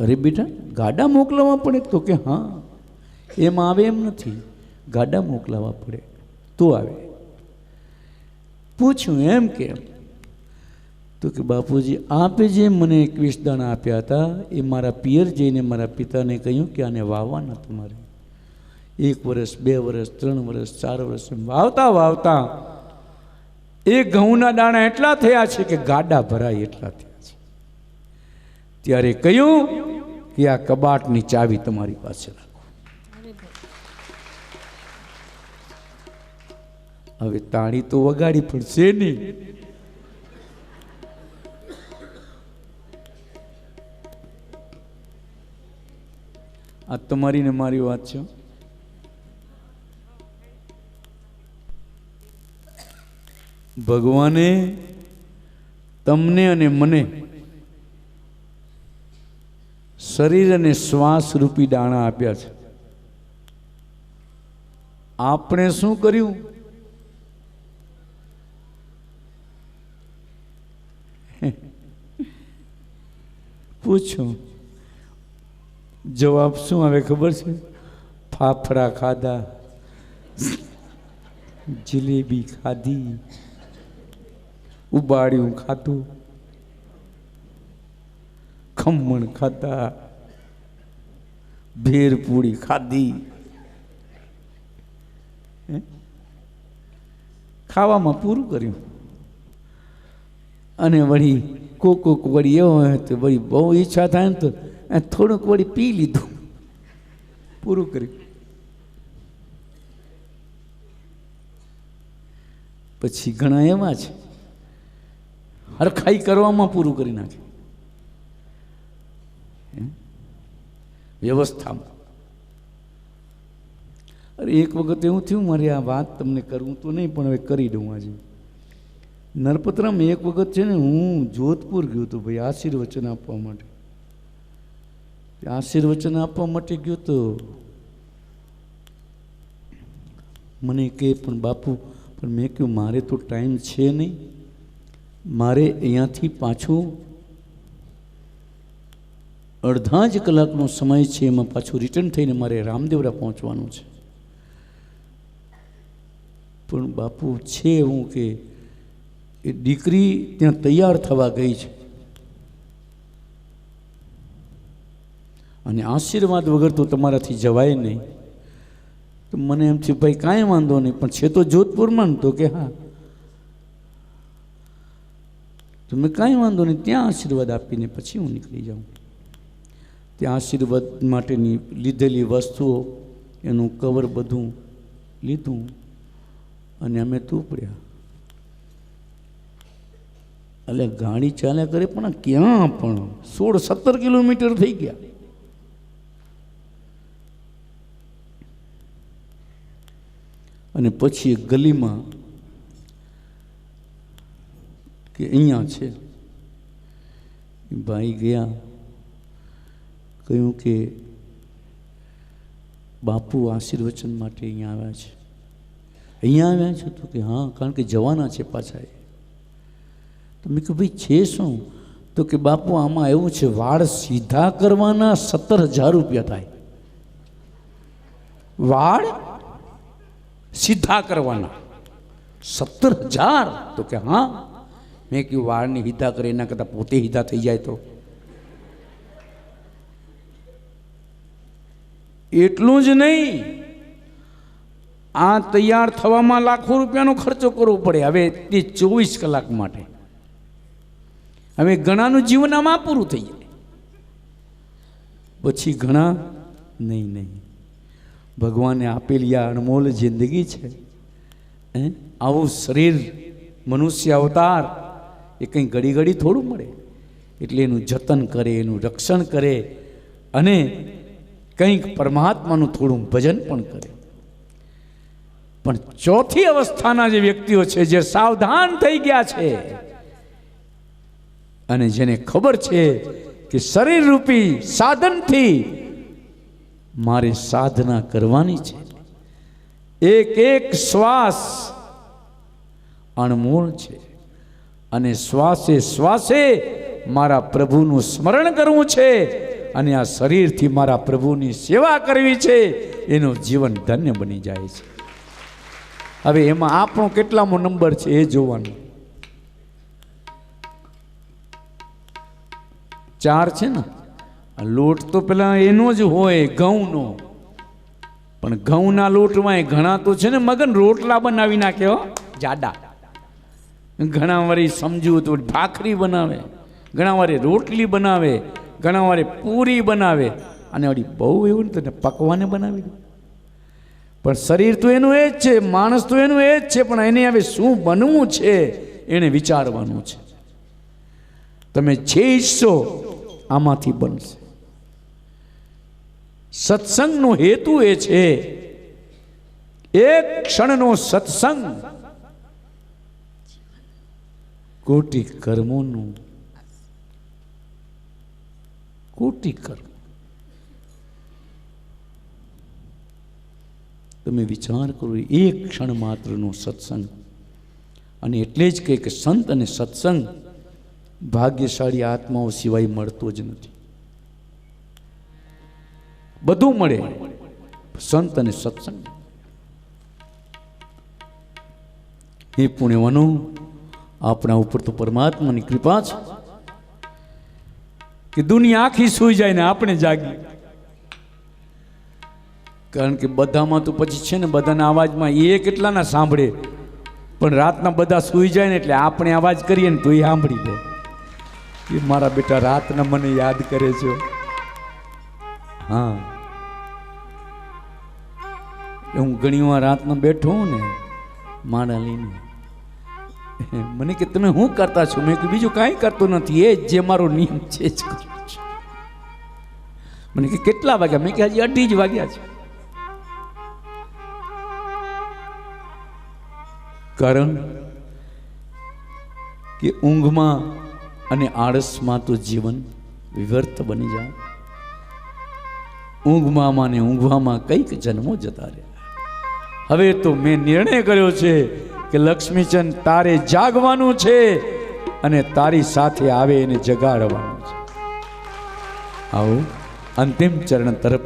અરે બેટા, ગાડા મોકલાવવા પડે તો કે હા. એમ આવે એમ નથી. ગાડા મોકલાવવા પડે તો આવે. પૂછ્યું એમ કેમ તો કે બાપુજી, આપે જે મને એકવીસ દાણા આપ્યા હતા, એ મારા પિયર જઈને મારા પિતાને કહ્યું કે આને વાવવાના તમારે. એક વર્ષ બે વર્ષ ત્રણ વર્ષ ચાર વર્ષ વાવતા વાવતા એ ઘઉંના દાણા એટલા થયા છે કે ગાડા ભરાય એટલા થયા છે. ત્યારે કહ્યું કે આ કબાટની ચાવી તમારી પાસે રાખો. હવે તાળી તો વગાડી પડશે નહીં. આ તમારી ને મારી વાત છે ભગવાને તમને અને મને શરીર અને શ્વાસ રૂપી દાણા આપ્યા છે. આપણે શું કર્યું? પૂછો. જવાબ શું આવે ખબર છે? ફાફડા ખાધા. જલેબી ખાધી. ઉબાડ્યું ખાધું. ખમણ ખાધા ભેરપૂડી ખાધી. ખાવામાં પૂરું કર્યું. અને વળી કોક કોક વળી એવો હોય તો વળી બહુ ઈચ્છા થાય ને તો થોડુંક વળી પી લીધું. પૂરું કર્યું. પછી ઘણા એવા છે. હરખાઈ કરવામાં પૂરું કરી નાખે વ્યવસ્થામાં. અરે, એક વખત એવું થયું, મારે આ વાત તમને કરવું તો નહીં, પણ હવે કરી દઉં આજે. નરપતરામ એક વખત છે ને, હું જોધપુર ગયો હતો ભાઈ આશીર્વચન આપવા માટે. આશીર્વચન આપવા માટે ગયો તો મને કહે પણ બાપુ, પણ મેં કહ્યું, મારે તો ટાઈમ છે નહીં. મારે અહીંયાથી પાછું અડધા જ કલાકનો સમય છે એમાં પાછું રિટર્ન થઈને મારે રામદેવરા પહોંચવાનું છે. પણ બાપુ, છે એવું કે એ દીકરી ત્યાં તૈયાર થવા ગઈ છે. અને આશીર્વાદ વગર તો તમારાથી જવાય નહીં. તો મને એમ થયું, ભાઈ, કાંઈ વાંધો નહીં, પણ છે તો જોધપુરમાં તો કે હા. તો મેં, કાંઈ વાંધો નહીં, ત્યાં આશીર્વાદ આપીને પછી હું નીકળી જાઉં. ત્યાં આશીર્વાદ માટેની લીધેલી વસ્તુઓ એનું કવર બધું લીધું અને અમે તૂપડ્યા એટલે ગાડી ચાલ્યા કરે પણ ક્યાં પણ? સોળ સત્તર કિલોમીટર થઈ ગયા. અને પછી ગલીમાં કે અહીંયા છે. ભાઈ ગયા. કહ્યું કે બાપુ આશીર્વચન માટે અહીંયા આવ્યા છે. અહીંયા આવ્યા છે તો કે હા, કારણ કે જવાના છે પાછા એ. તો મેં કહ્યું ભાઈ, છે શું? તો કે, બાપુ, આમાં એવું છે, વાળ સીધા કરવાના સત્તર હજાર રૂપિયા થાય. વાળ સીધા કરવાના સત્તર હજાર? તો કે, હા. મેં કહ્યું વાળની હિતા કરે, એના કરતાં પોતે હિતા થઈ જાય તો. એટલું જ નહીં. આ તૈયાર થવામાં લાખો રૂપિયાનો ખર્ચો કરવો પડે. હવે તે ચોવીસ કલાક માટે. હવે ઘણાનું જીવન આમાં પૂરું થઈ જાય. પછી ઘણા નહીં નહીં. ભગવાને આપેલી આ અનમોલ જિંદગી છે. આવું શરીર, મનુષ્ય અવતાર, એ કંઈ ઘડી ઘડી થોડું મળે. એટલે એનું જતન કરે, એનું રક્ષણ કરે. અને કંઈક પરમાત્માનું થોડું ભજન પણ કરે. પણ ચોથી અવસ્થાના જે વ્યક્તિઓ છે, જે સાવધાન થઈ ગયા છે, અને જેને ખબર છે કે શરીર રૂપી સાધનથી મારે સાધના કરવાની છે. એક એક શ્વાસ અણમોલ છે, અને શ્વાસે શ્વાસે મારા પ્રભુનું સ્મરણ કરવું છે અને આ શરીરથી મારા પ્રભુની સેવા કરવી છે, એનું જીવન ધન્ય બની જાય છે. હવે એમાં આપણો કેટલામો નંબર છે એ જોવાનો. ચાર છે ને? લોટ તો પેલા એનો જ હોય, ઘઉંનો. પણ ઘઉંના લોટમાં એ ઘણા તો છે ને, મગન રોટલા બનાવી નાખે હો, જાડા. ઘણા વારી સમજવું તો ભાખરી બનાવે. ઘણા વારે રોટલી બનાવે. ઘણા વારે પૂરી બનાવે અને વળી બહુ એવું ને તને પકવાને બનાવી દે. પણ શરીર તો એનું એ જ છે, માણસ તો એનું એ જ છે, પણ એને હવે શું બનવું છે એને વિચારવાનું છે. તમે જે ઈચ્છો આમાંથી બનશે. સત્સંગનો હેતુ એ છે, એક ક્ષણનો સત્સંગ. કોટી કર્મોનું કોટી કર્મ તમે વિચાર કરો, એક ક્ષણ માત્રનો સત્સંગ. અને એટલે જ કહે કે સંત અને સત્સંગ ભાગ્યશાળી આત્માઓ સિવાય મળતો જ નથી. બધું મળે, સંત અને સત્સંગ. એ પુણ્યવાનો, આપણા ઉપર તો પરમાત્માની કૃપા છે. કે દુનિયા આખી સૂઈ જાય ને આપણે જાગી કારણ કે બધામાં તો પછી છે ને બધાના અવાજમાં એ કેટલાના સાંભળે. પણ રાતના બધા સૂઈ જાય ને એટલે આપણે અવાજ કરીએ ને તો એ સાંભળી લે એ મારા બેટા રાતના મને યાદ કરે છે. હા. હું ઘણી વાર રાતમાં બેઠો ને માળા લઈને. મને કે તમે શું કરતા છો? મેં કીધું, બીજું કાંઈ કરતો નથી. એ જે મારો નિયમ છે જ કરું છું. મને કે, કેટલા વાગ્યા? મેં કે, હજી અઢી જ વાગ્યા છે. કારણ કે ઊંઘમાં અને આળસમાં તો જીવન વિવર્ત બની જાય. ઊંઘમાં અને ઊંઘવામાં કંઈક જન્મો જતા રહ્યા. હવે તો મેં નિર્ણય કર્યો છે કે લક્ષ્મીચંદ તારે જાગવાનું છે અને તારી સાથે આવે એને જગાડવાનું છે. આવું અંતિમ ચરણ તરફ